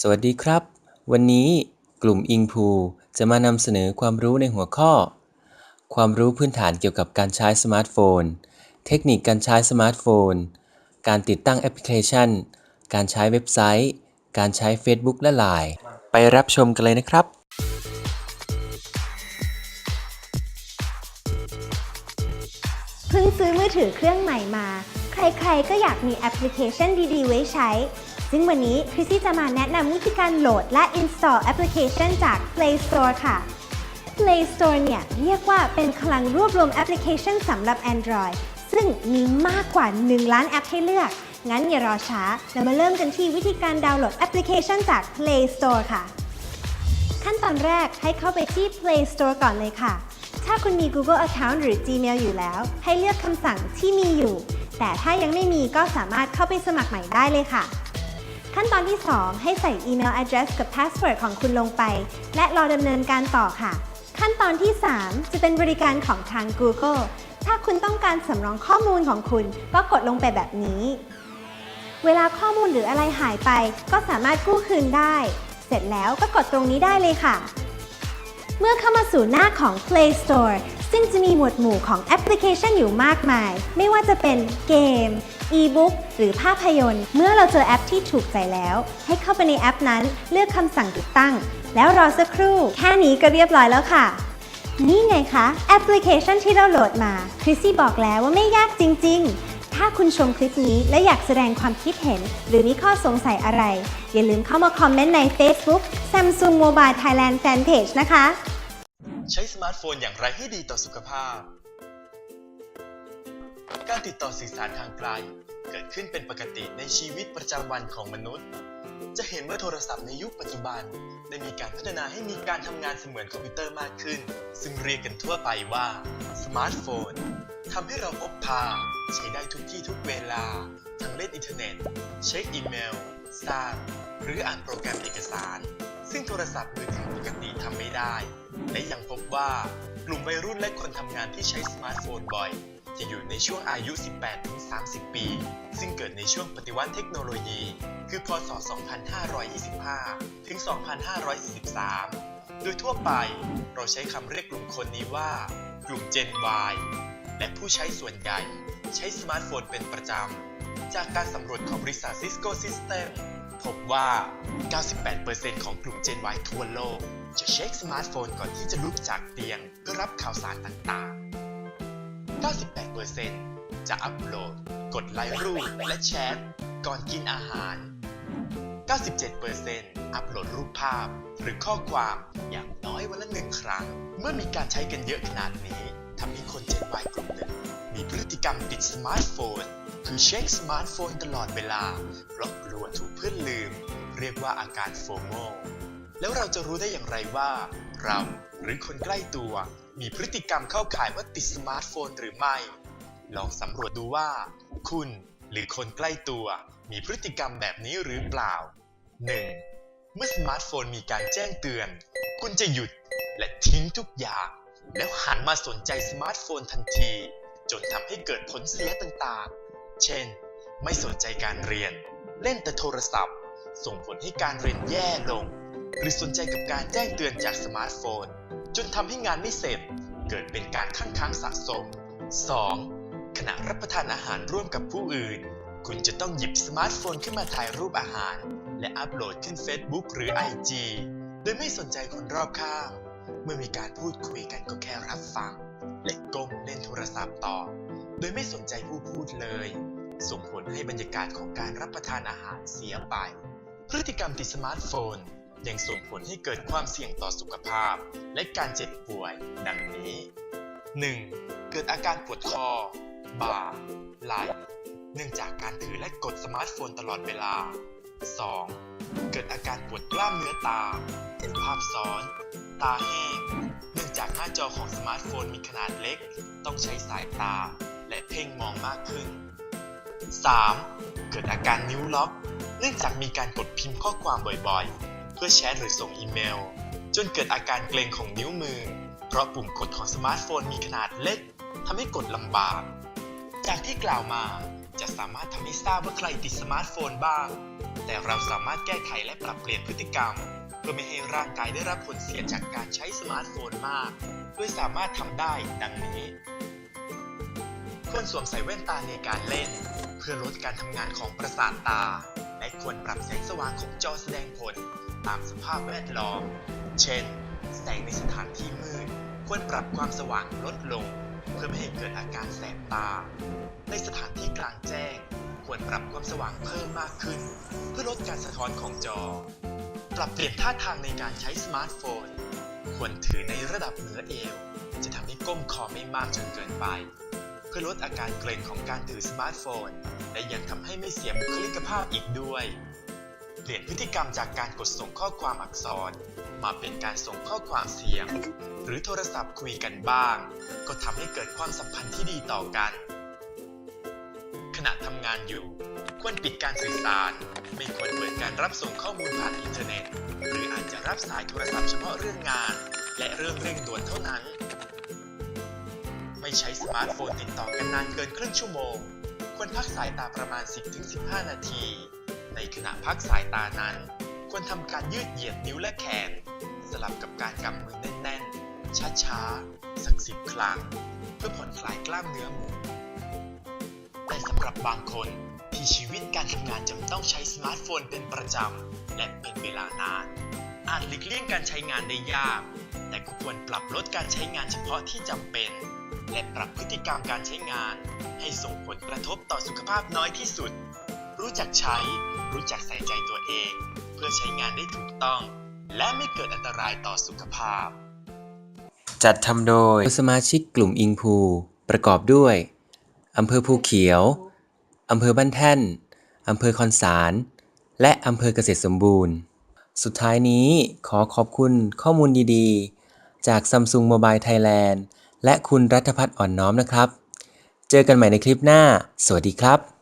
สวัสดีครับ วันนี้กลุ่มอิงพูจะมานำเสนอความรู้ในหัวข้อ ความรู้พื้นฐานเกี่ยวกับการใช้สมาร์ทโฟน เทคนิคการใช้สมาร์ทโฟน การติดตั้งแอปพลิเคชัน การใช้เว็บไซต์ การใช้ Facebook และ Line ไปรับชมกันเลยนะครับเพิ่งซื้อมือถือเครื่องใหม่มา ใครๆ ก็อยากมีแอปพลิเคชันดีๆ ไว้ใช้ ซึ่งวันนี้คริสซี่จะมาแนะนำวิธีการโหลดและ install แอปพลิเคชันจาก Play Store ค่ะ Play Store เนี่ยเรียกว่าเป็นคลังรวบรวมแอปพลิเคชันสำหรับ Android ซึ่งมีมากกว่า 1 ล้านแอปให้เลือก งั้นอย่ารอช้า เรามาเริ่มกันที่วิธีการดาวน์โหลดแอปพลิเคชันจาก Play Store ค่ะ ขั้นตอนแรกให้เข้าไปที่ Play Store ก่อนเลยค่ะ ถ้าคุณมี Google Account หรือ Gmail อยู่แล้ว ให้เลือกคำสั่งที่มีอยู่ แต่ถ้ายังไม่มีก็สามารถเข้าไปสมัครใหม่ได้เลยค่ะ ขั้นตอนที่ 2 ให้ใส่อีเมล address กับ password ของคุณลงไป และรอดำเนินการต่อค่ะ ขั้นตอนที่ 3 จะเป็นบริการของทาง Google ถ้าคุณต้องการสำรองข้อมูลของคุณ ก็กดลงไปแบบนี้ เวลาข้อมูลหรืออะไรหายไป ก็สามารถกู้คืนได้ เสร็จแล้วก็กดตรงนี้ได้เลยค่ะ เมื่อเข้ามาสู่หน้าของ Play Store ซึ่งจะมีหมวดหมู่ของแอปพลิเคชันอยู่มากมาย ไม่ว่าจะเป็นเกม e-book หรือภาพยนตร์ เมื่อเราเจอแอปที่ถูกใจแล้ว ให้เข้าไปในแอปนั้น เลือกคำสั่งติดตั้ง แล้วรอสักครู่ แค่นี้ก็เรียบร้อยแล้วค่ะ นี่ไงคะแอปพลิเคชันที่เราโหลดมาคริสซี่บอกแล้วว่าไม่ยากจริง ๆถ้าคุณชมคลิปนี้และอยากแสดงความคิดเห็น หรือมีข้อสงสัยอะไร อย่าลืมเข้ามาคอมเมนต์ใน Facebook Samsung Mobile Thailand Fanpage นะคะ ใช้สมาร์ทโฟนอย่างไรให้ดีต่อสุขภาพ การติดต่อสื่อสารทางไกล เกิดขึ้นเป็นปกติในชีวิตประจำวันของมนุษย์ จะเห็นว่าโทรศัพท์ในยุคปัจจุบัน ได้มีการพัฒนาให้มีการทำงานเสมือนคอมพิวเตอร์มากขึ้น ซึ่งเรียกกันทั่วไปว่าสมาร์ทโฟนทำให้เราพบพาใช้ได้ทุกที่ทุกเวลา ทั้งเล่นอินเทอร์เน็ต เช็คอีเมล สร้าง หรืออ่านโปรแกรมเอกสาร ซึ่งโทรศัพท์มือถือปกติทำไม่ได้ และยังพบว่ากลุ่มวัยรุ่นและคนทำงานที่ใช้สมาร์ทโฟนบ่อย จะอยู่ในช่วงอายุ 18-30 ปี ซึ่งเกิดในช่วงปฏิวัติเทคโนโลยี คือพศ 2525 ถึง 2543 โดยทั่วไปเราใช้คำเรียกกลุ่มคนนี้ว่า กลุ่ม Gen Y และผู้ใช้ส่วนใหญ่ ใช้สมาร์ทโฟนเป็นประจำ จากการสำรวจของบริษัท Cisco System พบว่า 98%ของกลุ่ม Gen Y ทั่วโลก จะเช็คสมาร์ทโฟนก่อนที่จะลุกจากเตียงเพื่อรับข่าวสารต่างๆ 98%จะอัปโหลด กดไลค์รูปและแชทก่อนกินอาหาร 97%อัปโหลดรูปภาพ หรือข้อความอย่างน้อยวันละหนึ่งครั้ง เมื่อมีการใช้กันเยอะขนาดนี้ทำให้คน Gen Y กลุ่มหนึ่งมีพฤติกรรมติดสมาร์ทโฟน คือเช็คสมาร์ทโฟนตลอดเวลา เพราะกลัวถูกเพื่อนลืม เรียกว่าอาการโฟโมแล้วเราจะรู้ได้อย่างไรว่า เราหรือคนใกล้ตัว มีพฤติกรรมเข้าข่ายว่าติดสมาร์ทโฟนหรือไม่ ลองสำรวจดูว่า คุณหรือคนใกล้ตัว มีพฤติกรรมแบบนี้หรือเปล่า 1. เมื่อสมาร์ทโฟนมีการแจ้งเตือน คุณจะหยุดและทิ้งทุกอย่าง แล้วหันมาสนใจสมาร์ทโฟนทันที จนทำให้เกิดผลเสียต่างๆ เช่น ไม่สนใจการเรียน เล่นแต่โทรศัพท์ ส่งผลให้การเรียนแย่ลง หรือสนใจกับการแจ้งเตือนจากสมาร์ทโฟน จนทำให้งานไม่เสร็จ เกิดเป็นการค้างค้างสะสม 2. ขณะรับประทานอาหารร่วมกับผู้อื่น คุณจะต้องหยิบสมาร์ทโฟนขึ้นมาถ่ายรูปอาหาร และอัปโหลดขึ้น Facebook หรือ IG โดยไม่สนใจคนรอบข้าง เมื่อมีการพูดคุยกันก็แค่รับฟังและก้มเล่นโทรศัพท์ต่อ โดยไม่สนใจผู้พูดเลย ส่งผลให้บรรยากาศของการรับประทานอาหารเสียไป พฤติกรรมติดสมาร์ทโฟน ยังส่งผลให้เกิดความเสี่ยงต่อสุขภาพ และการเจ็บป่วย ดังนี้ 1. เกิดอาการปวดคอ บ่า ไหล่เนื่องจากการถือและกดสมาร์ทโฟนตลอดเวลา 2. เกิดอาการปวดกล้ามเนื้อตาเห็นภาพซ้อน ตาแห้ง เนื่องจากหน้าจอของสมาร์ทโฟนมีขนาดเล็ก ต้องใช้สายตา และเพ่งมองมากขึ้น 3. เกิดอาการนิ้วล็อก เนื่องจากมีการกดพิมพ์ข้อความบ่อยๆ เพื่อแชทหรือส่งอีเมล จนเกิดอาการเกร็งของนิ้วมือ เพราะปุ่มกดของสมาร์ทโฟนมีขนาดเล็กทำให้กดลำบาก จากที่กล่าวมาจะสามารถทำให้ทราบว่าใครติดสมาร์ทโฟนบ้าง แต่เราสามารถแก้ไขและปรับเปลี่ยนพฤติกรรม เพื่อไม่ให้ร่างกายได้รับผลเสียจากการใช้สมาร์ทโฟนมากโดยสามารถทำได้ดังนี้ ควรสวมใส่แว่นตาในการเล่น พื่อลดการทำงานของประสาทตา และควรปรับแสงสว่างของจอแสดงผล ตามสภาพแวดล้อม เช่น แสงในสถานที่มืด ควรปรับความสว่างลดลง เพื่อไม่ให้เกิดอาการแสบตา ในสถานที่กลางแจ้ง ควรปรับความสว่างเพิ่มมากขึ้น เพื่อลดการสะท้อนของจอ ปรับเปลี่ยนท่าทางในการใช้สมาร์ทโฟน ควรถือในระดับเหนือเอว จะทำให้ก้มคอไม่มากจนเกินไป เพื่อลดอาการเกร็งของการถือสมาร์ทโฟน และยังทำให้ไม่เสียบุคลิกภาพอีกด้วย เปลี่ยนพฤติกรรมจากการกดส่งข้อความอักษร มาเป็นการส่งข้อความเสียง หรือโทรศัพท์คุยกันบ้าง ก็ทำให้เกิดความสัมพันธ์ที่ดีต่อกัน ขณะทำงานอยู่ ควรปิดการสื่อสาร ไม่ควรเปิดการรับส่งข้อมูลผ่านอินเทอร์เน็ต หรืออาจจะรับสายโทรศัพท์เฉพาะเรื่องงาน และเรื่องเร่งด่วนเท่านั้นไม่ใช้สมาร์ทโฟนติดต่อกันนานเกินครึ่งชั่วโมง ควรพักสายตาประมาณ 10-15 นาที ในขณะพักสายตานั้น ควรทำการยืดเหยียดนิ้วและแขน สลับกับการกำมือแน่นๆ ช้าๆ สักสิบครั้ง เพื่อผ่อนคลายกล้ามเนื้อหมูแต่สำหรับบางคนที่ชีวิตการทำงานจำต้องใช้สมาร์ทโฟนเป็นประจำ และเป็นเวลานาน อาจหลีกเลี่ยงการใช้งานได้ยาก แต่ก็ควรปรับลดการใช้งานเฉพาะที่จำเป็น และปรับพฤติกรรมการใช้งาน ให้ส่งผลกระทบต่อสุขภาพน้อยที่สุด รู้จักใช้ รู้จักใส่ใจตัวเอง เพื่อใช้งานได้ถูกต้อง และไม่เกิดอันตรายต่อสุขภาพ จัดทำโดยสมาชิกกลุ่มอิงพูประกอบด้วยอำเภอภูเขียวอำเภอบ้านแท่นอำเภอคอนสาร และอำเภอเกษตรสมบูรณ์ สุดท้ายนี้ขอขอบคุณข้อมูลดีๆ จาก Samsung Mobile Thailand และคุณรัฐพัฒน์อ่อนน้อมนะครับ เจอกันใหม่ในคลิปหน้า สวัสดีครับ